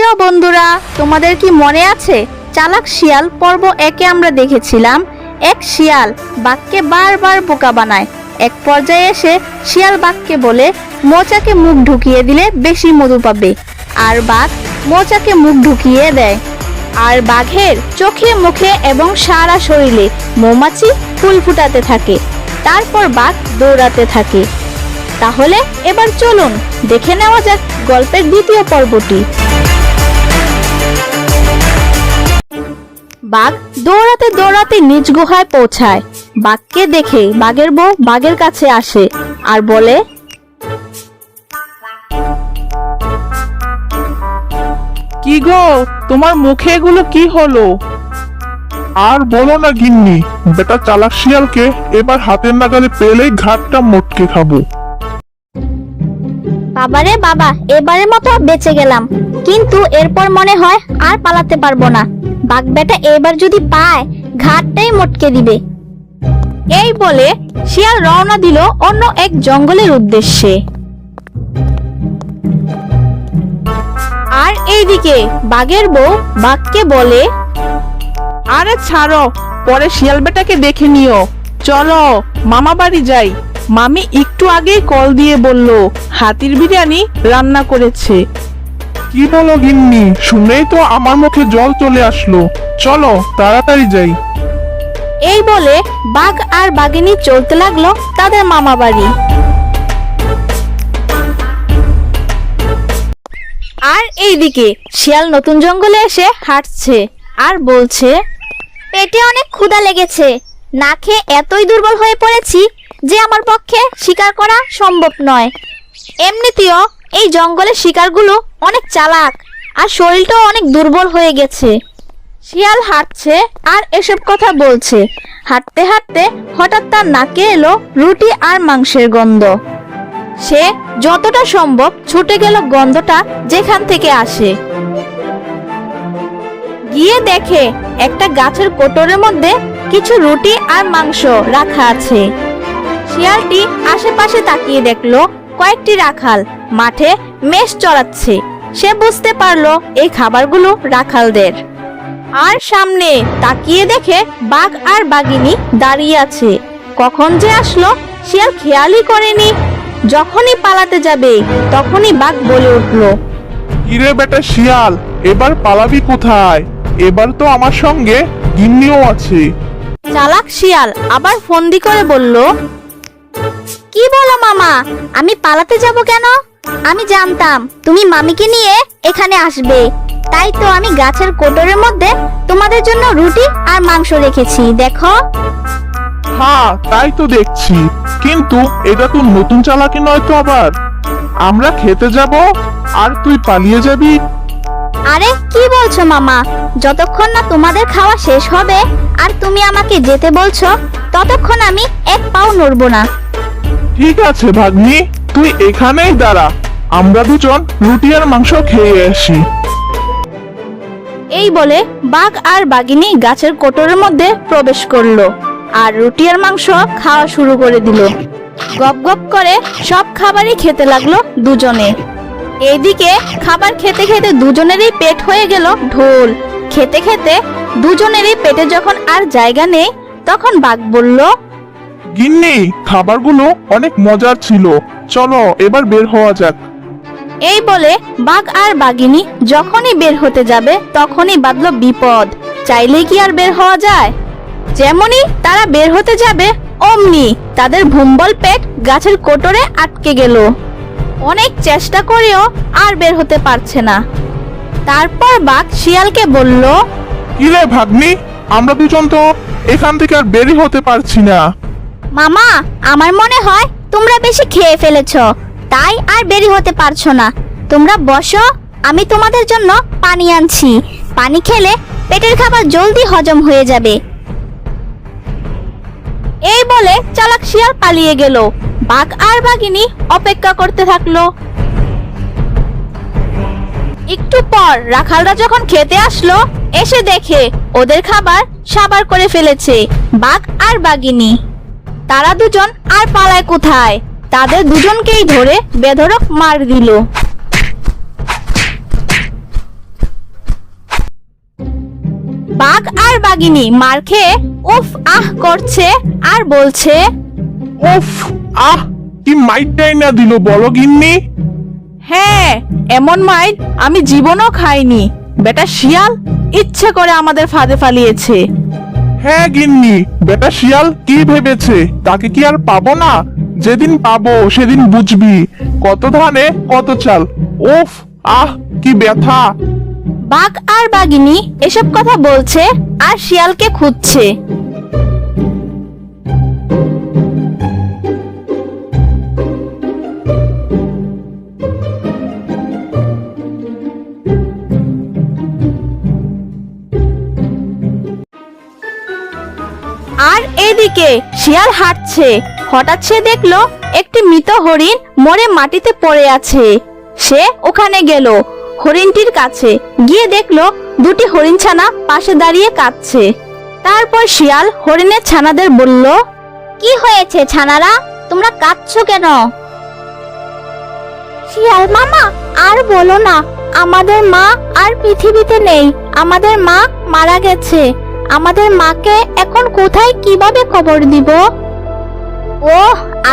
Hello বন্ধুরা, তোমাদের কি মনে আছে? চালাক শিয়াল পর্ব একে আমরা দেখেছিলাম। এক শিয়াল বাঘকে বারবার বোকা বানায়। এক পর্যায়ে এসে শিয়াল বাঘকে বলে, মোচাকে মুখ ঢুকিয়ে দিলে বেশি মধু পাবে। আর বাঘ মোচাকে মুখ ঢুকিয়ে দেয়। আর বাঘের চোখে, মুখে এবং সারা শরীরে মৌমাছি ফুল ফুটাতে থাকে। তারপর বাঘ দৌড়াতে থাকে। তাহলে এবার চলুন, দেখে নেওয়া যাক গল্পের দ্বিতীয় পর্বটি। বাঘ দৌড়াতে দৌড়াতে নিজ গুহায় পৌঁছায়। বাঘকে দেখে বাঘের বউ বাঘের কাছে আসে আর বলে কি গো তোমার মুখে এগুলো কি হলো? আর বলো না গিন্নি বেটা চালাক শিয়ালকে এবার হাতের নাগালে পেলেই ঘাটটা মোটকে খাব। বাবারে বাবা এবারের মতো বেঁচে গেলাম। কিন্তু এরপর মনে হয় আর পালাতে পারব না। বাঘ বেটা এবার যদি পায়, ঘাটটাই মটকে দিবে। এই বলে শিয়াল রওনা দিল অন্য এক জঙ্গলের উদ্দেশ্যে। আর এইদিকে বাঘের বউ বাঘকে বলে, আরে ছাড়ো, পরে শিয়াল বেটাকে দেখে নিও। চলো, মামা বাড়ি যাই। মামি একটু আগেই কল দিয়ে বলল, হাতির বিরিয়ানি রান্না করেছে। কি বলো গিন্নি? শুনেই তো আমার মুখে জল চলে আসলো। চলো, তাড়াতাড়ি যাই। এই বলে বাঘ আর বাঘিনী চলতে লাগল তাদের মামা বাড়ি। আর এইদিকে শিয়াল নতুন জঙ্গলে এসে হাঁটছে আর বলছে, পেটে অনেক ক্ষুধা লেগেছে। না খেয়ে এতই দুর্বল হয়ে পড়েছি যে আমার পক্ষে শিকার করা সম্ভব নয়। এমনিতেও এই জঙ্গলের শিকারগুলো অনেক চালাক, আর শরীরটাও অনেক দুর্বল হয়ে গেছে। শিয়াল হাঁটছে আর এসব কথা বলছে। হাঁটতে হাঁটতে হঠাৎ তার নাকে এলো রুটি আর মাংসের গন্ধ। সে যতটা সম্ভব ছুটে গেল গন্ধটা যেখান থেকে আসে। গিয়ে দেখে একটা গাছের কোটরের মধ্যে কিছু রুটি আর মাংস রাখা আছে। শিয়ালটি আশেপাশে তাকিয়ে দেখল কয়েকটি রাখাল, মাঠে মেষ চড়াচ্ছে। সে বুঝতে পারল এই খাবারগুলো রাখালদের। আর সামনে তাকিয়ে দেখে বাঘ আর বাঘিনী দাঁড়িয়ে আছে। কখন যে আসলো শিয়াল খেয়ালই করেনি। যখনই পালাতে যাবে তখনই বাঘ বলে উঠল কিরে বেটা শিয়াল এবার পালাবি কোথায়? এবার তো আমার সঙ্গে গিন্নিও আছে। চালাক শিয়াল আবার ফন্দি করে বলল কি বলো মামা আমি পালাতে যাব কেন? আমি জানতাম তুমি মামিকে নিয়ে এখানে আসবে। তাই তো আমি গাছের কোটরের মধ্যে তোমাদের জন্য রুটি আর মাংস রেখেছি দেখো। হ্যাঁ তাই তো দেখছি। কিন্তু এটা তো নতুন চালাকি নয় তো আবার। আমরা খেতে যাব আর তুই পালিয়ে যাবি। আরে কি বলছো মামা? যতক্ষণ না তোমাদের খাওয়া শেষ হবে আর তুমি আমাকে যেতে বলছো ততক্ষণ আমি এক পাও নড়বো না। ঠিক আছে ভাগ্নি। তুই এখানেই দাঁড়া। আমরা দুজন রুটি আর মাংস খেয়ে আসি। এই বলে বাঘ আর বাঘিনী গাছের কোটরের মধ্যে প্রবেশ করল আর রুটি আর মাংস খাওয়া শুরু করে দিল। গপ গপ করে সব খাবারই খেতে লাগল দুজনে। এইদিকে খাবার খেতে খেতে দুজনেরই পেট হয়ে গেল ঢোল। খেতে খেতে দুজনেরই পেটে যখন আর জায়গা নেই, তখন বাঘ বলল গিন্নি খাবারগুলো অনেক মজার ছিল। চলো এবার বের হওয়া যাক। এই বলে বাঘ আর বাঘিনী যখনই বের হতে যাবে তখনই বাঁধলো বিপদ। চাইলে কি আর বের হওয়া যায়? যেমনই তারা বের হতে যাবে অমনি তাদের ভুম্বল পেট গাছের কোটরে আটকে গেল। অনেক চেষ্টা করেও আর বের হতে পারছে না। তারপর বাঘ শিয়ালকে বলল কিরে ভাগ্নি আমরা দুজন তো এখান থেকে আর বেরি হতে পারছি না। মামা, আমার মনে হয় তোমরা বেশি খেয়ে ফেলেছ। তাই আর বেরি হতে পারছ না। তোমরা বসো, আমি তোমাদের জন্য পানি আনছি। পানি খেলে পেটের খাবার জলদি হজম হয়ে যাবে। এই বলে চালাক শিয়াল পালিয়ে গেল। বাঘ আর বাঘিনী অপেক্ষা করতে থাকল। একটু পর রাখালরা যখন খেতে আসলো, এসে দেখে ওদের খাবার সাবার করে ফেলেছে বাঘ আর বাঘিনী। তারা দুজন আর পালায় কোথায়? তাদের দুজনকেই ধরে বেধড়ক মার দিল। বাঘ আর বাগিনী মার খেয়ে উফ আহ করছে আর বলছে উফ আহ কি মাইটটাই না দিল বলো গিন্নি। হ্যাঁ এমন মাইর আমি জীবনও খাইনি। বেটা শিয়াল ইচ্ছে করে আমাদের ফাঁদে ফালিয়েছে। হ্যাঁ গিন্নি, বেটা শিয়াল কি ভেবেছে? তাকে কি আর পাবো না? যেদিন পাবো, সেদিন বুঝবি। কত ধানে, কত চাল। ওফ আহ, কি ব্যথা। বাঘ আর বাগিনী এসব কথা বলছে আর শিয়ালকে খুঁজছে। এদিকে শিয়াল হাঁটছে। হঠাৎ সে দেখল একটি মৃত হরিণ মরে মাটিতে পড়ে আছে। সে ওখানে গেল হরিণটির কাছে। গিয়ে দেখল দুটি হরিণ ছানা পাশে দাঁড়িয়ে কাঁদছে। তারপর শিয়াল হরিণের ছানাদের বলল কি হয়েছে ছানারা? তোমরা কাঁদছো কেন? শিয়াল মামা আর বলো না। আমাদের মা আর পৃথিবীতে নেই। আমাদের মা মারা গেছে। আমাদের মাকে এখন কোথায় কীভাবে খবর দিব? ও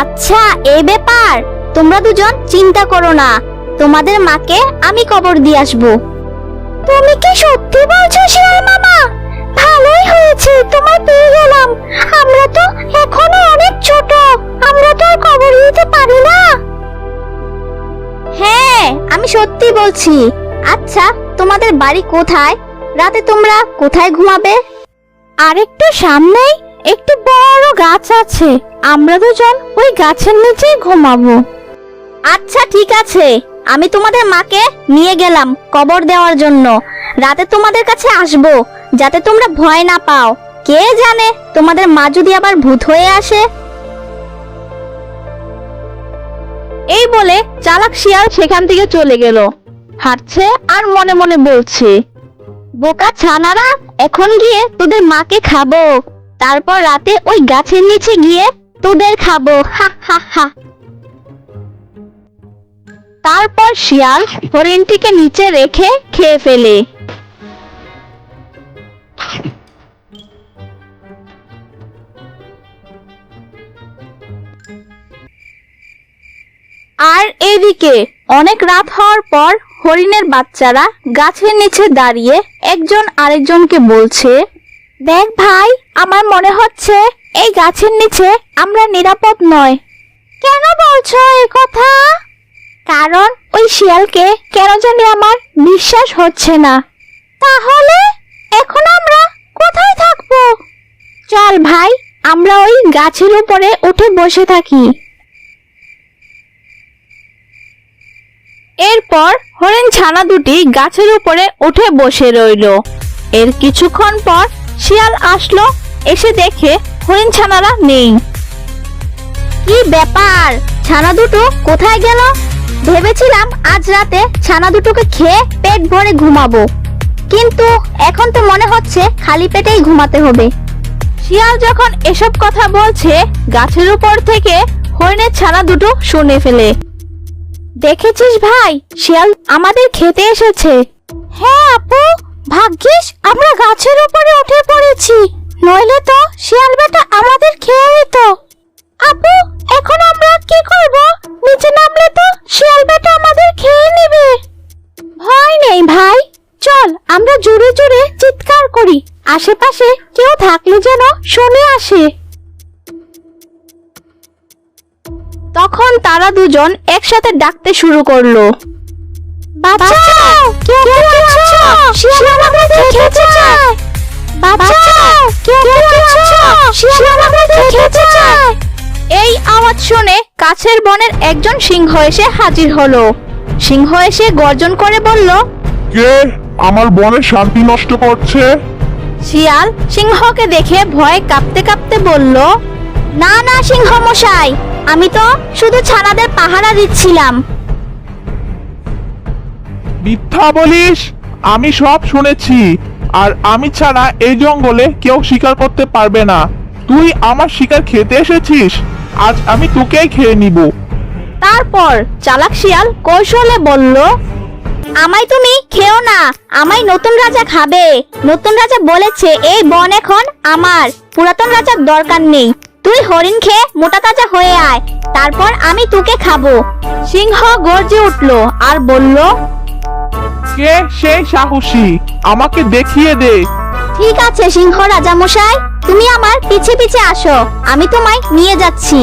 আচ্ছা এই ব্যাপার। তোমরা দুজন চিন্তা করো না। তোমাদের মাকে আমি কবর দিয়ে আসব। তুমি কি সত্যি বলছো শিয়াল মামা? ভালোই হয়েছে, তোমায় পেয়ে গেলাম। আমরা তো এখনও অনেক ছোট, আমরা তো কবর দিতে পারি না। হ্যাঁ আমি সত্যি বলছি। আচ্ছা তোমাদের বাড়ি কোথায়? রাতে তোমরা কোথায় ঘুমাবে? আরেকটু সামনেই একটি বড় গাছ আছে। আমরা দুজন ওই গাছের নিচেই ঘুমাবো। আচ্ছা ঠিক আছে। আমি তোমাদের মাকে নিয়ে গেলাম কবর দেওয়ার জন্য। রাতে তোমাদের কাছে আসব, যাতে তোমরা ভয় না পাও। কে জানে তোমাদের মা যদি আবার ভূত হয়ে আসে? এই বলে চালাক শিয়াল সেখান থেকে চলে গেল। হাঁটছে আর মনে মনে বলছে বোকা ছানারা, এখন গিয়ে তোদের মাকে খাব। তারপর রাতে ওই গাছের নিচে গিয়ে তোদের খাব। তারপর শিয়াল হরিণটিকে নিচে রেখে খেয়ে ফেলে। আর এদিকে অনেক রাত হওয়ার পর হরিণের বাচ্চারা গাছের নিচে দাঁড়িয়ে একজন আরেকজনকে বলছে, দেখ ভাই, আমার মনে হচ্ছে এই গাছের নিচে আমরা নিরাপদ নয়। কেন বলছো এই কথা? কারণ ওই শিয়ালকে কেন জানি আমার বিশ্বাস হচ্ছে না। তাহলে এখন আমরা কোথায় থাকব? চল ভাই, আমরা ওই গাছের উপরে উঠে বসে থাকি। এরপর হরিণ ছানা দুটি গাছের উপরে উঠে বসে রইল। এর কিছুক্ষণ পর শিয়াল আসলো এসে দেখে হরিণ ছানারা নেই। কি ব্যাপার? ছানা দুটো কোথায় গেল? ভেবেছিলাম আজ রাতে ছানা দুটোকে খেয়ে পেট ভরে ঘুমাবো। কিন্তু এখন তো মনে হচ্ছে খালি পেটেই ঘুমাতে হবে। শিয়াল যখন এসব কথা বলছে গাছের উপর থেকে হরিণের ছানা দুটো শুনে ফেলে। দেখেছিস ভাই? শিয়াল আমাদের খেতে এসেছে। হ্যাঁ আপু। ভাগ্যিস, আমরা গাছের উপরে উঠে পড়েছি। নইলে তো শিয়াল বেটা আমাদের খেয়ে নিত। আপু, এখন আমরা কি করব? নিচে নামলে তো শিয়াল বেটা আমাদের খেয়ে নেবে। ভয় নেই ভাই। চল, আমরা জোরে জোরে চিৎকার করি। আশেপাশে কেউ থাকলে যেন শুনে আসে। তখন তারা দুজন একসাথে ডাকতে শুরু করল। বাঁচাও! আছো! শিয়াল আমাদের বাঁচাও! আছো! শিয়াল আমাদের এই আওয়াজ শুনে কাছের বনের একজন সিংহ এসে হাজির হলো। সিংহ এসে গর্জন করে বলল কে? আমার বনের শান্তি নষ্ট করছে? শিয়াল সিংহকে দেখে ভয়ে কাঁপতে কাঁপতে বলল না না সিংহ মশাই! আমি তো শুধু ছানাদের পাহারা দিচ্ছিলাম। মিথ্যা বলিস? আমি সব শুনেছি। আর আমি ছাড়া এই জঙ্গলে কেউ শিকার করতে পারবে না। তুই আমার শিকার খেতে এসেছিস। আজ আমি তোকেই খেয়ে নিব। তারপর চালাক শিয়াল কৌশলে বলল আমায় তুমি খেও না। আমায় নতুন রাজা খাবে। নতুন রাজা বলেছে এই বন এখন আমার। পুরাতন রাজার দরকার নেই। তুই হরিণ খেয়ে মোটা তাজা হয়ে আয়। তারপর আমি তোকে খাব। সিংহ গর্জে উঠল আর বলল কে সেই সাহসী? আমাকে দেখিয়ে দে। ঠিক আছে সিংহ রাজা মশাই তুমি আমার পিছে পিছে আসো আমি তোমায় নিয়ে যাচ্ছি।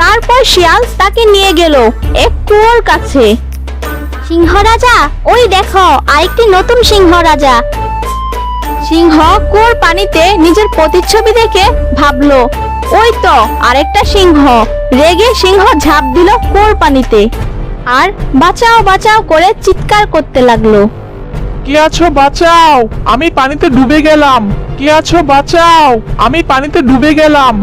তারপর শিয়াল তাকে নিয়ে গেল এক কুয়োর কাছে। সিংহ রাজা? ওই দেখো, আরেকটি নতুন সিংহ রাজা। সিংহ কুয়োর পানিতে নিজের প্রতিচ্ছবি দেখে ভাবলো, ওই তো আরেকটা সিংহ। রেগে সিংহ ঝাঁপ দিল কুয়োর পানিতে। আর বাঁচাও বাঁচাও করে চিৎকার করতে লাগল। কে আছো বাঁচাও, আমি পানিতে ডুবে গেলাম। কে আছো বাঁচাও, আমি পানিতে ডুবে গেলাম।